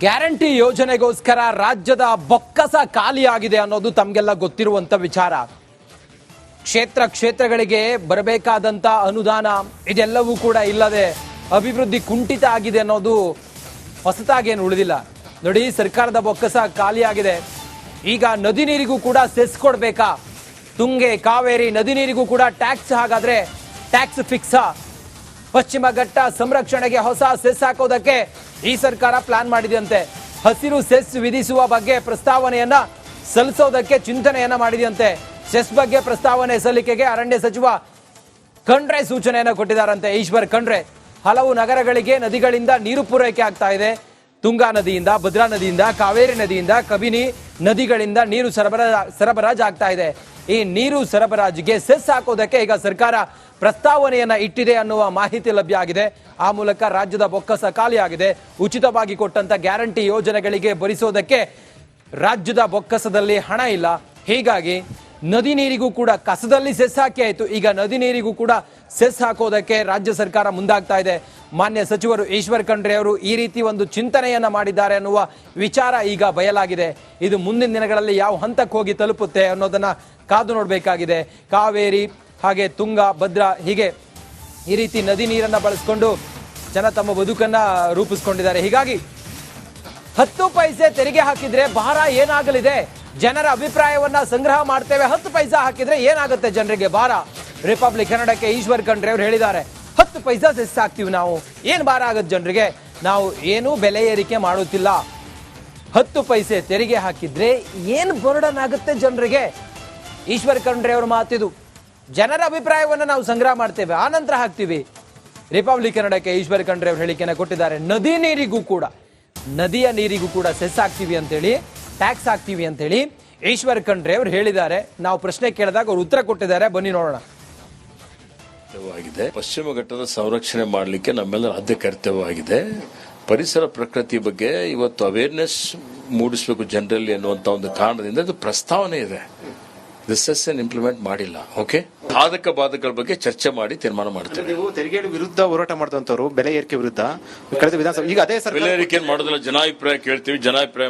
Guarantee ಯೋಜನೆಗೋಸ್ಕರ ರಾಜ್ಯದ ಬೊಕ್ಕಸ ಖಾಲಿಯಾಗಿದೆ ಅನ್ನೋದು ತಮಗೆಲ್ಲ ಗೊತ್ತಿರುವಂತ ವಿಚಾರ. ಕ್ಷೇತ್ರ ಕ್ಷೇತ್ರಗಳಿಗೆ ಬರಬೇಕಾದಂತ ಅನುದಾನ ಇದೆಲ್ಲವೂ ಕೂಡ ಇಲ್ಲದೆ ಅಭಿವೃದ್ಧಿ ಕುಂಠಿತ ಆಗಿದೆ ಅನ್ನೋದು ಹೊಸತಾಗೇನು ಉಳಿದಿಲ್ಲ. ನೋಡಿ, ಸರ್ಕಾರದ ಬೊಕ್ಕಸ ಖಾಲಿಯಾಗಿದೆ. ಈಗ ನದಿ ನೀರಿಗೂ ಕೂಡ ಸೆಸ್ ಕೊಡಬೇಕಾ? ತುಂಗೆ, ಕಾವೇರಿ ನದಿ ನೀರಿಗೂ ಕೂಡ ಟ್ಯಾಕ್ಸ್, ಹಾಗಾದ್ರೆ ಟ್ಯಾಕ್ಸ್ ಫಿಕ್ಸಾ. ಪಶ್ಚಿಮ ಘಟ್ಟ ಸಂರಕ್ಷಣೆಗೆ ಹೊಸ ಸೆಸ್ ಹಾಕೋದಕ್ಕೆ ಈ ಸರ್ಕಾರ ಪ್ಲಾನ್ ಮಾಡಿದೆಯಂತೆ. ಹಸಿರು ಸೆಸ್ ವಿಧಿಸುವ ಬಗ್ಗೆ ಪ್ರಸ್ತಾವನೆಯನ್ನ ಸಲ್ಲಿಸೋದಕ್ಕೆ ಚಿಂತನೆಯನ್ನ ಮಾಡಿದೆಯಂತೆ. ಸೆಸ್ ಬಗ್ಗೆ ಪ್ರಸ್ತಾವನೆ ಸಲ್ಲಿಕೆಗೆ ಅರಣ್ಯ ಸಚಿವ ಖಂಡ್ರೆ ಸೂಚನೆಯನ್ನು ಕೊಟ್ಟಿದ್ದಾರಂತೆ. ಈಶ್ವರ್ ಖಂಡ್ರೆ, ಹಲವು ನಗರಗಳಿಗೆ ನದಿಗಳಿಂದ ನೀರು ಪೂರೈಕೆ ಆಗ್ತಾ ಇದೆ. ತುಂಗಾ ನದಿಯಿಂದ, ಭದ್ರಾ ನದಿಯಿಂದ, ಕಾವೇರಿ ನದಿಯಿಂದ, ಕಬಿನಿ ನದಿಗಳಿಂದ ನೀರು ಸರಬರಾಜ್ ಸರಬರಾಜು ಆಗ್ತಾ ಇದೆ. ಈ ನೀರು ಸರಬರಾಜಿಗೆ ಸೆಸ್ ಹಾಕೋದಕ್ಕೆ ಈಗ ಸರ್ಕಾರ ಪ್ರಸ್ತಾವನೆಯನ್ನ ಇಟ್ಟಿದೆ ಅನ್ನುವ ಮಾಹಿತಿ ಲಭ್ಯ ಆಗಿದೆ. ಆ ಮೂಲಕ ರಾಜ್ಯದ ಬೊಕ್ಕಸ ಖಾಲಿಯಾಗಿದೆ ಉಚಿತವಾಗಿ ಕೊಟ್ಟಂತ ಗ್ಯಾರಂಟಿ ಯೋಜನೆಗಳಿಗೆ ಭರಿಸೋದಕ್ಕೆ ರಾಜ್ಯದ ಬೊಕ್ಕಸದಲ್ಲಿ ಹಣ ಇಲ್ಲ. ಹೀಗಾಗಿ ನದಿ ನೀರಿಗೂ ಕೂಡ ಕಸದಲ್ಲಿ ಸೆಸ್ ಹಾಕಿ ಆಯಿತು ಈಗ ನದಿ ನೀರಿಗೂ ಕೂಡ ಸೆಸ್ ಹಾಕೋದಕ್ಕೆ ರಾಜ್ಯ ಸರ್ಕಾರ ಮುಂದಾಗ್ತಾ ಇದೆ. ಮಾನ್ಯ ಸಚಿವರು ಈಶ್ವರ್ ಖಂಡ್ರೆ ಅವರು ಈ ರೀತಿ ಒಂದು ಚಿಂತನೆಯನ್ನ ಮಾಡಿದ್ದಾರೆ ಅನ್ನುವ ವಿಚಾರ ಈಗ ಬಯಲಾಗಿದೆ. ಇದು ಮುಂದಿನ ದಿನಗಳಲ್ಲಿ ಯಾವ ಹಂತಕ್ಕೆ ಹೋಗಿ ತಲುಪುತ್ತೆ ಅನ್ನೋದನ್ನ ಕಾದು ನೋಡಬೇಕಾಗಿದೆ. ಕಾವೇರಿ, ಹಾಗೆ ತುಂಗ, ಭದ್ರಾ ಹೀಗೆ ಈ ರೀತಿ ನದಿ ನೀರನ್ನ ಬಳಸ್ಕೊಂಡು ಜನ ತಮ್ಮ ಬದುಕನ್ನ ರೂಪಿಸ್ಕೊಂಡಿದ್ದಾರೆ. ಹೀಗಾಗಿ ಹತ್ತು ಪೈಸೆ ತೆರಿಗೆ ಹಾಕಿದ್ರೆ ಭಾರ ಏನಾಗಲಿದೆ? ಜನರ ಅಭಿಪ್ರಾಯವನ್ನ ಸಂಗ್ರಹ ಮಾಡ್ತೇವೆ. ಹತ್ತು ಪೈಸಾ ಹಾಕಿದ್ರೆ ಏನಾಗುತ್ತೆ ಜನರಿಗೆ ಭಾರ? ರಿಪಬ್ಲಿಕ್ ಕನ್ನಡಕ್ಕೆ ಈಶ್ವರ್ ಖಂಡ್ರೆ ಅವ್ರು ಹೇಳಿದ್ದಾರೆ. ಹತ್ತು ಪೈಸಾ ಸೆಸ್ ಹಾಕ್ತೀವಿ ನಾವು. ಏನ್ ಭಾರ ಆಗುತ್ತೆ ಜನರಿಗೆ? ನಾವು ಏನೂ ಬೆಲೆ ಏರಿಕೆ ಮಾಡುತ್ತಿಲ್ಲ. ಹತ್ತು ಪೈಸೆ ತೆರಿಗೆ ಹಾಕಿದ್ರೆ ಏನ್ ಬರ್ಡನ್ ಆಗುತ್ತೆ ಜನರಿಗೆ? ಈಶ್ವರ್ ಖಂಡ್ರೆ ಅವ್ರ ಮಾತಿದು ಜನರ ಅಭಿಪ್ರಾಯವನ್ನ ನಾವು ಸಂಗ್ರಹ ಮಾಡ್ತೇವೆ. ಆನಂತರ ನಂತರ ಹಾಕ್ತೀವಿ. ರಿಪಬ್ಲಿಕ್ ಕನ್ನಡಕ್ಕೆ ಈಶ್ವರ್ ಖಂಡ್ರೆ ಅವ್ರು ಹೇಳಿಕೆನ ಕೊಟ್ಟಿದ್ದಾರೆ. ನದಿ ನೀರಿಗೂ ಕೂಡ. ನದಿಯ ನೀರಿಗೂ ಕೂಡ ಸೆಸ್ ಹಾಕ್ತೀವಿ ಅಂತೇಳಿ ಟ್ಯಾಕ್ಸ್ ಹಾಕ್ತೀವಿ ಅಂತೇಳಿ ಈಶ್ವರ್ ಖಂಡ್ರೆ ಅವರು ಹೇಳಿದ್ದಾರೆ. ನಾವು ಪ್ರಶ್ನೆ ಕೇಳಿದಾಗ ಅವರು ಉತ್ತರ ಕೊಟ್ಟಿದ್ದಾರೆ. ಬನ್ನಿ ನೋಡೋಣ. ಪಶ್ಚಿಮ ಘಟ್ಟದ ಸಂರಕ್ಷಣೆ ಮಾಡಲಿಕ್ಕೆ ನಮ್ಮೆಲ್ಲರ ಆದ್ಯ ಕರ್ತವ್ಯವಾಗಿದೆ. ಪರಿಸರ ಪ್ರಕೃತಿ ಬಗ್ಗೆ ಇವತ್ತು ಅವೇರ್ನೆಸ್ ಮೂಡಿಸಬೇಕು ಜನರಲ್ಲಿ ಅನ್ನುವಂತ ಒಂದು ಕಾರಣದಿಂದ ಅದು ಪ್ರಸ್ತಾವನೆ ಇದೆ. ದಿಸ್ ಇಂಪ್ಲಿಮೆಂಟ್ ಮಾಡಿಲ್ಲ. ಓಕೆ ಸಾಧಕ ಬಾಧಕಗಳ ಬಗ್ಗೆ ಚರ್ಚೆ ಮಾಡಿ ತೀರ್ಮಾನ ಮಾಡ್ತೇವೆ. ನೀವು ತೆರಿಗೆ ವಿರುದ್ಧ ಹೋರಾಟ ಮಾಡಿದಂತವ್ರು ಬೆಲೆ ಏರಿಕೆ ವಿರುದ್ಧ ಕಳೆದ ವಿಧಾನಸಭೆ ಈಗ ಅದೇ ಸರ್ ಬೆಲೆ ಏರಿಕೆ ಮಾಡೋದಿಲ್ಲ ಜನಾಭಿಪ್ರಾಯ ಕೇಳ್ತೀವಿ ಜನಾಭಿಪ್ರಾಯ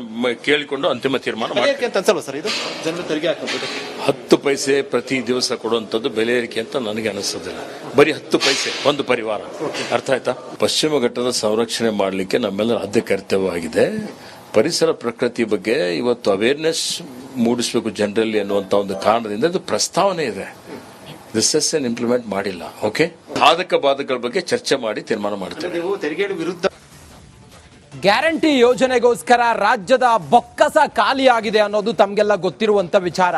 ಕೇಳಿಕೊಂಡು ಅಂತಿಮ ತೀರ್ಮಾನ ಮಾಡ್ತೀವಿ. ಅಂತ ಅನ್ಸಲ್ವ ಸರ್ ಇದು? ಜನರು ತೆರಿಗೆ ಹಾಕೋದು ಹತ್ತು ಪೈಸೆ ಪ್ರತಿ ದಿವಸ ಕೊಡುವಂಥದ್ದು ಬೆಲೆ ಏರಿಕೆ ಅಂತ ನನಗೆ ಅನಿಸೋದಿಲ್ಲ. ಬರೀ ಹತ್ತು ಪೈಸೆ ಒಂದು ಪರಿವಾರ. ಅರ್ಥ ಆಯ್ತಾ? ಪಶ್ಚಿಮ ಘಟ್ಟದ ಸಂರಕ್ಷಣೆ ಮಾಡಲಿಕ್ಕೆ ನಮ್ಮೆಲ್ಲರ ಆದ್ಯ ಕರ್ತವ್ಯವಾಗಿದೆ. ಪರಿಸರ ಪ್ರಕೃತಿ ಬಗ್ಗೆ ಇವತ್ತು ಅವೇರ್ನೆಸ್ ಮೂಡಿಸಬೇಕು ಜನರಲ್ಲಿ ಅನ್ನುವಂತ ಒಂದು ಕಾರಣದಿಂದ ಇದು ಪ್ರಸ್ತಾವನೆ ಇದೆ. ದಿಸ್ ಇಂಪ್ಲಿಮೆಂಟ್ ಮಾಡಿಲ್ಲ ಓಕೆ ಸಾಧಕ ಬಾಧಕಗಳ ಬಗ್ಗೆ ಚರ್ಚೆ ಮಾಡಿ ತೀರ್ಮಾನ ಮಾಡ್ತೇವೆ. ತೆರಿಗೆ ವಿರುದ್ಧ ಗ್ಯಾರಂಟಿ ಯೋಜನೆಗೋಸ್ಕರ ರಾಜ್ಯದ ಬೊಕ್ಕಸ ಖಾಲಿಯಾಗಿದೆ ಅನ್ನೋದು ತಮಗೆಲ್ಲ ಗೊತ್ತಿರುವಂತ ವಿಚಾರ.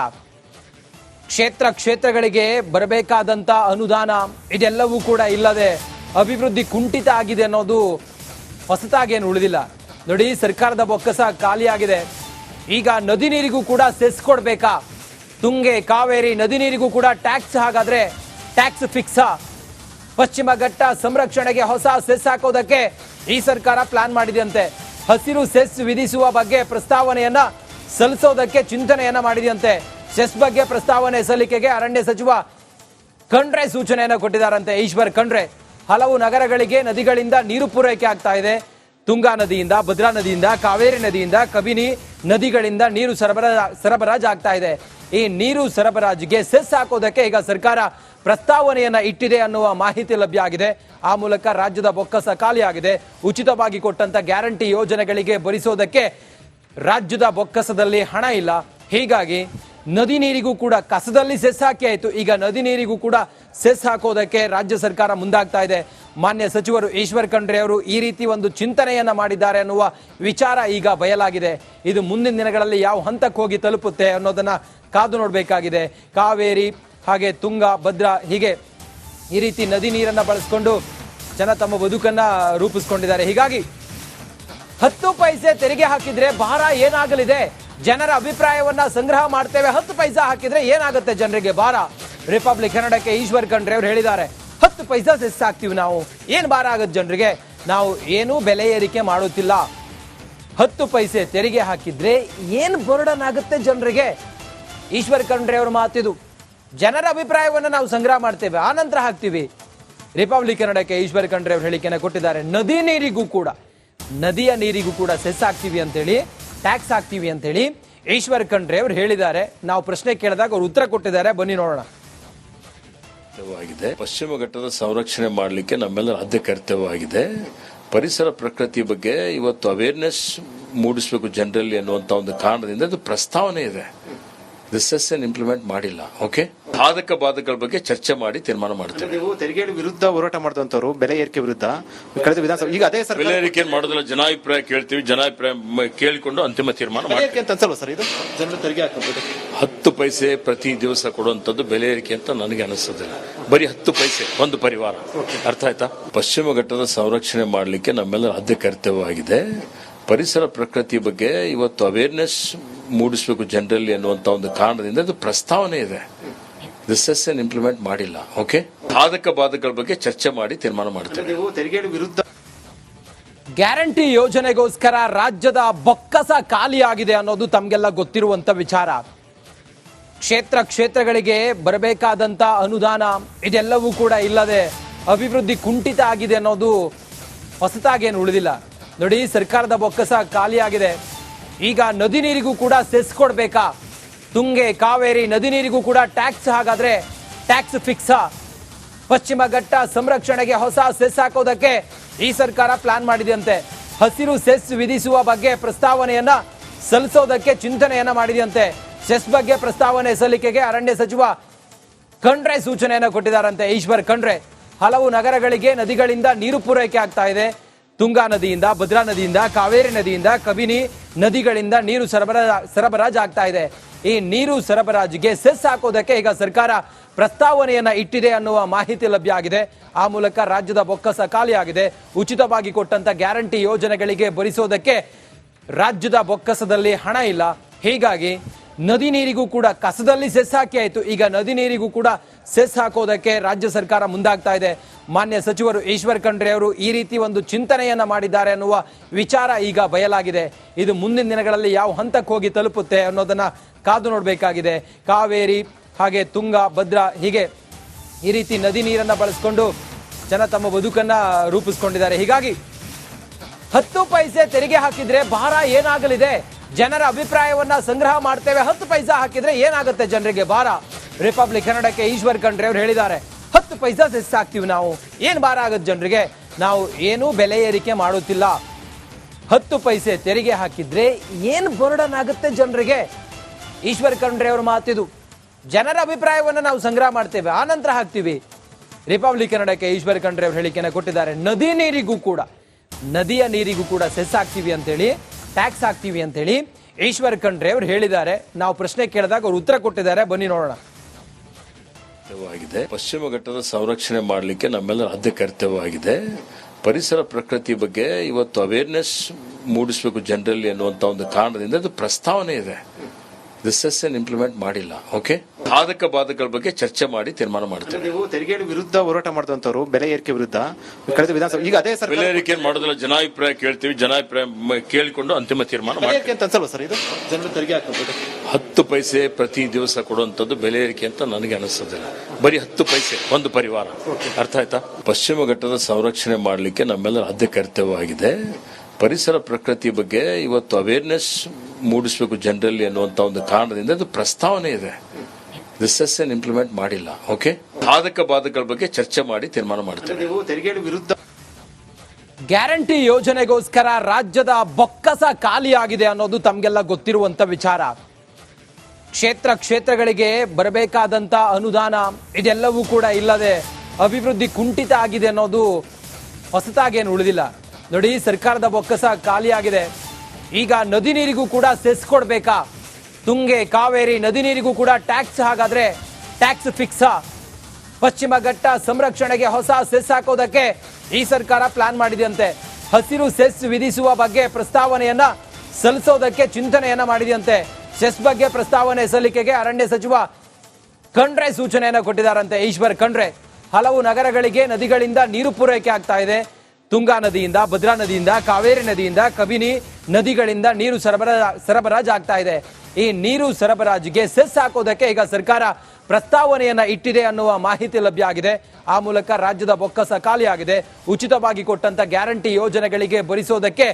ಕ್ಷೇತ್ರ ಕ್ಷೇತ್ರಗಳಿಗೆ ಬರಬೇಕಾದಂತ ಅನುದಾನ ಇದೆಲ್ಲವೂ ಕೂಡ ಇಲ್ಲದೆ ಅಭಿವೃದ್ಧಿ ಕುಂಠಿತ ಆಗಿದೆ ಅನ್ನೋದು ಹೊಸತಾಗೇನು ಉಳಿದಿಲ್ಲ. ನೋಡಿ ಸರ್ಕಾರದ ಬೊಕ್ಕಸ ಖಾಲಿಯಾಗಿದೆ. ಈಗ ನದಿ ನೀರಿಗೂ ಕೂಡ ಸೆಸ್ ಕೊಡ್ಬೇಕಾ? ತುಂಗೆ, ಕಾವೇರಿ ನದಿ ನೀರಿಗೂ ಕೂಡ ಟ್ಯಾಕ್ಸ್ ಹಾಗಾದ್ರೆ ಟ್ಯಾಕ್ಸ್ ಫಿಕ್ಸಾ ಪಶ್ಚಿಮ ಘಟ್ಟ ಸಂರಕ್ಷಣೆಗೆ ಹೊಸ ಸೆಸ್ ಹಾಕೋದಕ್ಕೆ ಈ ಸರ್ಕಾರ ಪ್ಲಾನ್ ಮಾಡಿದೆಯಂತೆ. ಹಸಿರು ಸೆಸ್ ವಿಧಿಸುವ ಬಗ್ಗೆ ಪ್ರಸ್ತಾವನೆಯನ್ನ ಸಲ್ಲಿಸೋದಕ್ಕೆ ಚಿಂತನೆಯನ್ನ ಮಾಡಿದೆಯಂತೆ. ಸೆಸ್ ಬಗ್ಗೆ ಪ್ರಸ್ತಾವನೆ ಸಲ್ಲಿಕೆಗೆ ಅರಣ್ಯ ಸಚಿವ ಖಂಡ್ರೆ ಸೂಚನೆಯನ್ನು ಕೊಟ್ಟಿದ್ದಾರಂತೆ. ಈಶ್ವರ್ ಖಂಡ್ರೆ, ಹಲವು ನಗರಗಳಿಗೆ ನದಿಗಳಿಂದ ನೀರು ಪೂರೈಕೆ ಆಗ್ತಾ ಇದೆ. ತುಂಗಾ ನದಿಯಿಂದ, ಭದ್ರಾ ನದಿಯಿಂದ, ಕಾವೇರಿ ನದಿಯಿಂದ, ಕಬಿನಿ ನದಿಗಳಿಂದ ನೀರು ಸರಬರಾಜ್ ಸರಬರಾಜು ಆಗ್ತಾ ಇದೆ. ಈ ನೀರು ಸರಬರಾಜಿಗೆ ಸೆಸ್ ಹಾಕೋದಕ್ಕೆ ಈಗ ಸರ್ಕಾರ ಪ್ರಸ್ತಾವನೆಯನ್ನ ಇಟ್ಟಿದೆ ಅನ್ನುವ ಮಾಹಿತಿ ಲಭ್ಯ ಆಗಿದೆ. ಆ ಮೂಲಕ ರಾಜ್ಯದ ಬೊಕ್ಕಸ ಖಾಲಿಯಾಗಿದೆ ಉಚಿತವಾಗಿ ಕೊಟ್ಟಂತ ಗ್ಯಾರಂಟಿ ಯೋಜನೆಗಳಿಗೆ ಭರಿಸೋದಕ್ಕೆ ರಾಜ್ಯದ ಬೊಕ್ಕಸದಲ್ಲಿ ಹಣ ಇಲ್ಲ. ಹೀಗಾಗಿ ನದಿ ನೀರಿಗೂ ಕೂಡ ಕಸದಲ್ಲಿ ಸೆಸ್ ಹಾಕಿ ಆಯಿತು. ಈಗ ನದಿ ನೀರಿಗೂ ಕೂಡ ಸೆಸ್ ಹಾಕೋದಕ್ಕೆ ರಾಜ್ಯ ಸರ್ಕಾರ ಮುಂದಾಗ್ತಾ ಇದೆ. ಮಾನ್ಯ ಸಚಿವರು ಈಶ್ವರ್ ಖಂಡ್ರೆ ಅವರು ಈ ರೀತಿ ಒಂದು ಚಿಂತನೆಯನ್ನ ಮಾಡಿದ್ದಾರೆ ಅನ್ನುವ ವಿಚಾರ ಈಗ ಬಯಲಾಗಿದೆ. ಇದು ಮುಂದಿನ ದಿನಗಳಲ್ಲಿ ಯಾವ ಹಂತಕ್ಕೆ ಹೋಗಿ ತಲುಪುತ್ತೆ ಅನ್ನೋದನ್ನ ಕಾದು ನೋಡಬೇಕಾಗಿದೆ. ಕಾವೇರಿ ಹಾಗೆ ತುಂಗ, ಭದ್ರಾ ಹೀಗೆ ಈ ರೀತಿ ನದಿ ನೀರನ್ನ ಬಳಸ್ಕೊಂಡು ಜನ ತಮ್ಮ ಬದುಕನ್ನ ರೂಪಿಸ್ಕೊಂಡಿದ್ದಾರೆ. ಹೀಗಾಗಿ ಹತ್ತು ಪೈಸೆ ತೆರಿಗೆ ಹಾಕಿದ್ರೆ ಭಾರ ಏನಾಗಲಿದೆ? ಜನರ ಅಭಿಪ್ರಾಯವನ್ನ ಸಂಗ್ರಹ ಮಾಡ್ತೇವೆ. ಹತ್ತು ಪೈಸೆ ಹಾಕಿದ್ರೆ ಏನಾಗುತ್ತೆ ಜನರಿಗೆ ಭಾರ? ರಿಪಬ್ಲಿಕ್ ಕನ್ನಡಕ್ಕೆ ಈಶ್ವರ್ ಖಂಡ್ರೆ ಅವರು ಹೇಳಿದ್ದಾರೆ. ಹತ್ತು ಪೈಸಾ ಸೆಸ್ ಹಾಕ್ತೀವಿ ನಾವು. ಏನು ಭಾರ ಆಗುತ್ತೆ ಜನರಿಗೆ? ನಾವು ಏನೂ ಬೆಲೆ ಏರಿಕೆ ಮಾಡುತ್ತಿಲ್ಲ. ಹತ್ತು ಪೈಸೆ ತೆರಿಗೆ ಹಾಕಿದ್ರೆ ಏನು ಬರ್ಡನ್ ಆಗುತ್ತೆ ಜನರಿಗೆ? ಈಶ್ವರ್ ಖಂಡ್ರೆ ಅವರು ಮಾತಿದು ಜನರ ಅಭಿಪ್ರಾಯವನ್ನು ನಾವು ಸಂಗ್ರಹ ಮಾಡ್ತೇವೆ. ಆ ನಂತರ ಹಾಕ್ತೀವಿ. ರಿಪಬ್ಲಿಕ್ ಕನ್ನಡಕ್ಕೆ ಈಶ್ವರ್ ಖಂಡ್ರೆ ಅವರು ಹೇಳಿಕೆಯನ್ನು ಕೊಟ್ಟಿದ್ದಾರೆ. ನದಿ ನೀರಿಗೂ ಕೂಡ. ನದಿಯ ನೀರಿಗೂ ಕೂಡ ಸೆಸ್ ಹಾಕ್ತೀವಿ ಅಂತೇಳಿ, ಟ್ಯಾಕ್ಸ್ ಹಾಕ್ತೀವಿ ಅಂತೇಳಿ ಈಶ್ವರ್ ಖಂಡ್ರೆ ಅವರು ಹೇಳಿದ್ದಾರೆ. ನಾವು ಪ್ರಶ್ನೆ ಕೇಳಿದಾಗ ಅವ್ರು ಉತ್ತರ ಕೊಟ್ಟಿದ್ದಾರೆ. ಬನ್ನಿ ನೋಡೋಣ. ಕರ್ತವ್ಯವಾಗಿದೆ. ಪಶ್ಚಿಮ ಘಟ್ಟದ ಸಂರಕ್ಷಣೆ ಮಾಡಲಿಕ್ಕೆ ನಮ್ಮೆಲ್ಲರ ಆದ್ಯ ಕರ್ತವ್ಯವಾಗಿದೆ. ಪರಿಸರ ಪ್ರಕೃತಿ ಬಗ್ಗೆ ಇವತ್ತು ಅವೇರ್ನೆಸ್ ಮೂಡಿಸಬೇಕು ಜನರಲ್ಲಿ ಅನ್ನುವಂತ ಒಂದು ಕಾರಣದಿಂದ ಅದು ಪ್ರಸ್ತಾವನೆ ಇದೆ. ದಿಸ್ ಇಂಪ್ಲಿಮೆಂಟ್ ಮಾಡಿಲ್ಲ. ಓಕೆ ಬಾಧಕ ಬಾಧಕಗಳ ಬಗ್ಗೆ ಚರ್ಚೆ ಮಾಡಿ ತೀರ್ಮಾನ ಮಾಡ್ತೇವೆ. ನೀವು ತೆರಿಗೆ ವಿರುದ್ಧ ಹೋರಾಟ ಮಾಡಿದಂತವ್ರು ಬೆಲೆ ಏರಿಕೆ ವಿರುದ್ಧ ಕಳೆದ ವಿಧಾನಸಭೆ ಈಗ ಅದೇ ಸರ್ ಬೆಲೆ ಏರಿಕೆ ಮಾಡೋದಿಲ್ಲ ಜನಾಭಿಪ್ರಾಯ ಕೇಳ್ತೀವಿ ಜನಾಭಿಪ್ರಾಯ ಮ- ಕೇಳಿಕೊಂಡು ಅಂತಿಮ ತೀರ್ಮಾನ ಮಾಡ್ತೀವಿ. ಅಂತ ಅನ್ಸಲ್ವಾ ಸರ್ ಇದು? ಜನರು ತೆರಿಗೆ ಹಾಕಬಹುದು ಹತ್ತು ಪೈಸೆ ಪ್ರತಿ ದಿವಸ ಕೊಡುವಂಥದ್ದು ಬೆಲೆ ಏರಿಕೆ ಅಂತ ನನಗೆ ಅನಿಸೋದಿಲ್ಲ. ಬರೀ ಹತ್ತು ಪೈಸೆ ಒಂದು ಪರಿವಾರ. ಅರ್ಥ ಆಯ್ತಾ? ಪಶ್ಚಿಮ ಘಟ್ಟದ ಸಂರಕ್ಷಣೆ ಮಾಡಲಿಕ್ಕೆ ನಮ್ಮೆಲ್ಲರ ಆದ್ಯ ಕರ್ತವ್ಯವಾಗಿದೆ. ಪರಿಸರ ಪ್ರಕೃತಿ ಬಗ್ಗೆ ಇವತ್ತು ಅವೇರ್ನೆಸ್ ಮೂಡಿಸಬೇಕು ಜನರಲ್ಲಿ ಅನ್ನುವಂಥ ಒಂದು ಕಾರಣದಿಂದ ಇದು ಪ್ರಸ್ತಾವನೆ ಇದೆ. ದಿಸ್ ಇಂಪ್ಲಿಮೆಂಟ್ ಮಾಡಿಲ್ಲ ಓಕೆ ಸಾಧಕ ಬಾಧಕಗಳ ಬಗ್ಗೆ ಚರ್ಚೆ ಮಾಡಿ ತೀರ್ಮಾನ ಮಾಡ್ತೇವೆ. ತೆರಿಗೆ ವಿರುದ್ಧ ಗ್ಯಾರಂಟಿ ಯೋಜನೆಗೋಸ್ಕರ ರಾಜ್ಯದ ಬೊಕ್ಕಸ ಖಾಲಿಯಾಗಿದೆ ಅನ್ನೋದು ತಮಗೆಲ್ಲ ಗೊತ್ತಿರುವಂತ ವಿಚಾರ. ಕ್ಷೇತ್ರ ಕ್ಷೇತ್ರಗಳಿಗೆ ಬರಬೇಕಾದಂತ ಅನುದಾನ ಇದೆಲ್ಲವೂ ಕೂಡ ಇಲ್ಲದೆ ಅಭಿವೃದ್ಧಿ ಕುಂಠಿತ ಆಗಿದೆ ಅನ್ನೋದು ಹೊಸತಾಗೇನು ಉಳಿದಿಲ್ಲ. ನೋಡಿ ಸರ್ಕಾರದ ಬೊಕ್ಕಸ ಖಾಲಿಯಾಗಿದೆ. ಈಗ ನದಿ ನೀರಿಗೂ ಕೂಡ ಸೆಸ್ ಕೊಡ್ಬೇಕಾ? ತುಂಗೆ, ಕಾವೇರಿ ನದಿ ನೀರಿಗೂ ಕೂಡ ಟ್ಯಾಕ್ಸ್ ಹಾಗಾದ್ರೆ ಟ್ಯಾಕ್ಸ್ ಫಿಕ್ಸ್. ಪಶ್ಚಿಮ ಘಟ್ಟ ಸಂರಕ್ಷಣೆಗೆ ಹೊಸ ಸೆಸ್ ಹಾಕೋದಕ್ಕೆ ಈ ಸರ್ಕಾರ ಪ್ಲಾನ್ ಮಾಡಿದೆಯಂತೆ. ಹಸಿರು ಸೆಸ್ ವಿಧಿಸುವ ಬಗ್ಗೆ ಪ್ರಸ್ತಾವನೆಯನ್ನ ಸಲ್ಲಿಸೋದಕ್ಕೆ ಚಿಂತನೆಯನ್ನ ಮಾಡಿದೆಯಂತೆ. ಸೆಸ್ ಬಗ್ಗೆ ಪ್ರಸ್ತಾವನೆ ಸಲ್ಲಿಕೆಗೆ ಅರಣ್ಯ ಸಚಿವ ಖಂಡ್ರೆ ಸೂಚನೆಯನ್ನು ಕೊಟ್ಟಿದ್ದಾರಂತೆ. ಈಶ್ವರ್ ಖಂಡ್ರೆ, ಹಲವು ನಗರಗಳಿಗೆ ನದಿಗಳಿಂದ ನೀರು ಪೂರೈಕೆ ಆಗ್ತಾ ಇದೆ. ತುಂಗಾ ನದಿಯಿಂದ, ಭದ್ರಾ ನದಿಯಿಂದ, ಕಾವೇರಿ ನದಿಯಿಂದ, ಕಬಿನಿ ನದಿಗಳಿಂದ ನೀರು ಸರಬರಾಜು ಸರಬರಾಜು ಆಗ್ತಾ ಇದೆ. ಈ ನೀರು ಸರಬರಾಜಿಗೆ ಸೆಸ್ ಹಾಕೋದಕ್ಕೆ ಈಗ ಸರ್ಕಾರ ಪ್ರಸ್ತಾವನೆಯನ್ನ ಇಟ್ಟಿದೆ ಅನ್ನುವ ಮಾಹಿತಿ ಲಭ್ಯ ಆಗಿದೆ. ಆ ಮೂಲಕ ರಾಜ್ಯದ ಬೊಕ್ಕಸ ಖಾಲಿಯಾಗಿದೆ. ಉಚಿತವಾಗಿ ಕೊಟ್ಟಂತ ಗ್ಯಾರಂಟಿ ಯೋಜನೆಗಳಿಗೆ ಭರಿಸೋದಕ್ಕೆ ರಾಜ್ಯದ ಬೊಕ್ಕಸದಲ್ಲಿ ಹಣ ಇಲ್ಲ. ಹೀಗಾಗಿ ನದಿ ನೀರಿಗೂ ಕೂಡ ಕಸದಲ್ಲಿ ಸೆಸ್ ಹಾಕಿ ಆಯಿತು. ಈಗ ನದಿ ನೀರಿಗೂ ಕೂಡ ಸೆಸ್ ಹಾಕೋದಕ್ಕೆ ರಾಜ್ಯ ಸರ್ಕಾರ ಮುಂದಾಗ್ತಾ ಇದೆ. ಮಾನ್ಯ ಸಚಿವರು ಈಶ್ವರ್ ಖಂಡ್ರೆ ಅವರು ಈ ರೀತಿ ಒಂದು ಚಿಂತನೆಯನ್ನ ಮಾಡಿದ್ದಾರೆ ಅನ್ನುವ ವಿಚಾರ ಈಗ ಬಯಲಾಗಿದೆ. ಇದು ಮುಂದಿನ ದಿನಗಳಲ್ಲಿ ಯಾವ ಹಂತಕ್ಕೆ ಹೋಗಿ ತಲುಪುತ್ತೆ ಅನ್ನೋದನ್ನ ಕಾದು ನೋಡಬೇಕಾಗಿದೆ. ಕಾವೇರಿ, ಹಾಗೆ ತುಂಗ, ಭದ್ರಾ ಹೀಗೆ ಈ ರೀತಿ ನದಿ ನೀರನ್ನ ಬಳಸ್ಕೊಂಡು ಜನ ತಮ್ಮ ಬದುಕನ್ನ ರೂಪಿಸ್ಕೊಂಡಿದ್ದಾರೆ. ಹೀಗಾಗಿ ಹತ್ತು ಪೈಸೆ ತೆರಿಗೆ ಹಾಕಿದ್ರೆ ಭಾರ ಏನಾಗಲಿದೆ? ಜನರ ಅಭಿಪ್ರಾಯವನ್ನ ಸಂಗ್ರಹ ಮಾಡ್ತೇವೆ. ಹತ್ತು ಪೈಸೆ ಹಾಕಿದ್ರೆ ಏನಾಗುತ್ತೆ ಜನರಿಗೆ ಭಾರ? ರಿಪಬ್ಲಿಕ್ ಕನ್ನಡಕ್ಕೆ ಈಶ್ವರ್ ಖಂಡ್ರೆ ಅವರು ಹೇಳಿದ್ದಾರೆ. ಹತ್ತು ಪೈಸಾ ಸೆಸ್ ಹಾಕ್ತೀವಿ ನಾವು. ಏನು ಭಾರ ಆಗುತ್ತೆ ಜನರಿಗೆ? ನಾವು ಏನೂ ಬೆಲೆ ಏರಿಕೆ ಮಾಡುತ್ತಿಲ್ಲ. ಹತ್ತು ಪೈಸೆ ತೆರಿಗೆ ಹಾಕಿದ್ರೆ ಏನು ಬರ್ಡನ್ ಆಗುತ್ತೆ ಜನರಿಗೆ? ಈಶ್ವರ್ ಖಂಡ್ರೆ ಅವ್ರ ಮಾತಿದು. ಜನರ ಅಭಿಪ್ರಾಯವನ್ನ ನಾವು ಸಂಗ್ರಹ ಮಾಡ್ತೇವೆ. ಆ ನಂತರ ಹಾಕ್ತೀವಿ. ರಿಪಬ್ಲಿಕ್ ಕನ್ನಡಕ್ಕೆ ಈಶ್ವರ್ ಖಂಡ್ರೆ ಅವರು ಹೇಳಿಕೆಯನ್ನು ಕೊಟ್ಟಿದ್ದಾರೆ. ನದಿ ನೀರಿಗೂ ಕೂಡ, ನದಿಯ ನೀರಿಗೂ ಕೂಡ ಸೆಸ್ ಹಾಕ್ತೀವಿ ಅಂತೇಳಿ, ಟ್ಯಾಕ್ಸ್ ಹಾಕ್ತೀವಿ ಅಂತೇಳಿ ಈಶ್ವರ್ ಖಂಡ್ರೆ ಅವರು ಹೇಳಿದ್ದಾರೆ. ನಾವು ಪ್ರಶ್ನೆ ಕೇಳಿದಾಗ ಅವ್ರು ಉತ್ತರ ಕೊಟ್ಟಿದ್ದಾರೆ. ಬನ್ನಿ ನೋಡೋಣ. ಕರ್ತವ್ಯವಾಗಿದೆ. ಪಶ್ಚಿಮ ಘಟ್ಟದ ಸಂರಕ್ಷಣೆ ಮಾಡಲಿಕ್ಕೆ ನಮ್ಮೆಲ್ಲರ ಆದ್ಯ ಕರ್ತವ್ಯವಾಗಿದೆ. ಪರಿಸರ ಪ್ರಕೃತಿ ಬಗ್ಗೆ ಇವತ್ತು ಅವೇರ್ನೆಸ್ ಮೂಡಿಸಬೇಕು ಜನರಲ್ಲಿ ಅನ್ನುವಂತ ಒಂದು ಕಾರಣದಿಂದ ಅದು ಪ್ರಸ್ತಾವನೆ ಇದೆ. ದಿಸ್ ಇಂಪ್ಲಿಮೆಂಟ್ ಮಾಡಿಲ್ಲ. ಓಕೆ ಬಾಧಕ ಬಾಧಕಗಳ ಬಗ್ಗೆ ಚರ್ಚೆ ಮಾಡಿ ತೀರ್ಮಾನ ಮಾಡ್ತೇವೆ. ನೀವು ತೆರಿಗೆ ವಿರುದ್ಧ ಹೋರಾಟ ಮಾಡಿದಂತವ್ರು ಬೆಲೆ ಏರಿಕೆ ವಿರುದ್ಧ ಕಳೆದ ವಿಧಾನಸಭೆ ಈಗ ಅದೇ ಸರ್ ಬೆಲೆ ಏರಿಕೆ ಮಾಡೋದಿಲ್ಲ ಜನಾಭಿಪ್ರಾಯ ಕೇಳ್ತೀವಿ ಜನಾಭಿಪ್ರಾಯ ಕೇಳಿಕೊಂಡು ಅಂತಿಮ ತೀರ್ಮಾನ ಮಾಡಿ ಮಾಡ್ತೀವಿ. ಅಂತ ಅನ್ಸಲ್ವಾ ಸರ್ ಇದು? ಜನರು ತೆರಿಗೆ ಹಾಕಬೇಕು. ಹತ್ತು ಪೈಸೆ ಪ್ರತಿ ದಿವಸ ಕೊಡುವಂಥದ್ದು ಬೆಲೆ ಏರಿಕೆ ಅಂತ ನನಗೆ ಅನಿಸೋದಿಲ್ಲ. ಬರೀ ಹತ್ತು ಪೈಸೆ ಒಂದು ಪರಿವಾರ. ಅರ್ಥ ಆಯ್ತಾ? ಪಶ್ಚಿಮ ಘಟ್ಟದ ಸಂರಕ್ಷಣೆ ಮಾಡಲಿಕ್ಕೆ ನಮ್ಮೆಲ್ಲರ ಆದ್ಯ ಕರ್ತವ್ಯವಾಗಿದೆ. ಪರಿಸರ ಪ್ರಕೃತಿ ಬಗ್ಗೆ ಇವತ್ತು ಅವೇರ್ನೆಸ್ ಮೂಡಿಸಬೇಕು ಜನರಲ್ಲಿ ಅನ್ನುವಂಥ ಒಂದು ಕಾರಣದಿಂದ ಅದು ಪ್ರಸ್ತಾವನೆ ಇದೆ. ದಿಸ್ ಇಂಪ್ಲಿಮೆಂಟ್ ಮಾಡಿಲ್ಲ ಓಕೆ ಬಾಧಕ ಬಾಧಕಗಳ ಬಗ್ಗೆ ಚರ್ಚೆ ಮಾಡಿ ತೀರ್ಮಾನ ಮಾಡ್ತೇವೆ ನೀವು ತೆರಿಗೆ ವಿರುದ್ಧ ಗ್ಯಾರಂಟಿ ಯೋಜನೆಗೋಸ್ಕರ ರಾಜ್ಯದ ಬೊಕ್ಕಸ ಖಾಲಿಯಾಗಿದೆ ಅನ್ನೋದು ತಮಗೆಲ್ಲ ಗೊತ್ತಿರುವಂತ ವಿಚಾರ. ಕ್ಷೇತ್ರ ಕ್ಷೇತ್ರಗಳಿಗೆ ಬರಬೇಕಾದಂತ ಅನುದಾನ ಇದೆಲ್ಲವೂ ಕೂಡ ಇಲ್ಲದೆ ಅಭಿವೃದ್ಧಿ ಕುಂಠಿತ ಆಗಿದೆ ಅನ್ನೋದು ಹೊಸತಾಗೇನು ಉಳಿದಿಲ್ಲ. ನೋಡಿ ಸರ್ಕಾರದ ಬೊಕ್ಕಸ ಖಾಲಿಯಾಗಿದೆ. ಈಗ ನದಿ ನೀರಿಗೂ ಕೂಡ ಸೆಸ್ ಕೊಡ್ಬೇಕಾ ತುಂಗೆ, ಕಾವೇರಿ ನದಿ ನೀರಿಗೂ ಕೂಡ ಟ್ಯಾಕ್ಸ್ ಹಾಗಾದ್ರೆ ಟ್ಯಾಕ್ಸ್ ಫಿಕ್ಸ್. ಪಶ್ಚಿಮ ಘಟ್ಟ ಸಂರಕ್ಷಣೆಗೆ ಹೊಸ ಸೆಸ್ ಹಾಕೋದಕ್ಕೆ ಈ ಸರ್ಕಾರ ಪ್ಲಾನ್ ಮಾಡಿದೆಯಂತೆ. ಹಸಿರು ಸೆಸ್ ವಿಧಿಸುವ ಬಗ್ಗೆ ಪ್ರಸ್ತಾವನೆಯನ್ನ ಸಲ್ಲಿಸೋದಕ್ಕೆ ಚಿಂತನೆಯನ್ನ ಮಾಡಿದೆಯಂತೆ. ಸೆಸ್ ಬಗ್ಗೆ ಪ್ರಸ್ತಾವನೆ ಸಲ್ಲಿಕೆಗೆ ಅರಣ್ಯ ಸಚಿವ ಖಂಡ್ರೆ ಸೂಚನೆಯನ್ನ ಕೊಟ್ಟಿದ್ದಾರಂತೆ. ಈಶ್ವರ್ ಖಂಡ್ರೆ, ಹಲವು ನಗರಗಳಿಗೆ ನದಿಗಳಿಂದ ನೀರು ಪೂರೈಕೆ ಆಗ್ತಾ ಇದೆ. ತುಂಗಾ ನದಿಯಿಂದ, ಭದ್ರಾ ನದಿಯಿಂದ, ಕಾವೇರಿ ನದಿಯಿಂದ, ಕಬಿನಿ ನದಿಗಳಿಂದ ನೀರು ಸರಬರಾ ಸರಬರಾಜು ಆಗ್ತಾ ಇದೆ. ಈ ನೀರು ಸರಬರಾಜಿಗೆ ಸೆಸ್ ಹಾಕೋದಕ್ಕೆ ಈಗ ಸರ್ಕಾರ ಪ್ರಸ್ತಾವನೆಯನ್ನ ಇಟ್ಟಿದೆ ಅನ್ನುವ ಮಾಹಿತಿ ಲಭ್ಯ ಆಗಿದೆ. ಆ ಮೂಲಕ ರಾಜ್ಯದ ಬೊಕ್ಕಸ ಖಾಲಿಯಾಗಿದೆ. ಉಚಿತವಾಗಿ ಕೊಟ್ಟಂತ ಗ್ಯಾರಂಟಿ ಯೋಜನೆಗಳಿಗೆ ಭರಿಸೋದಕ್ಕೆ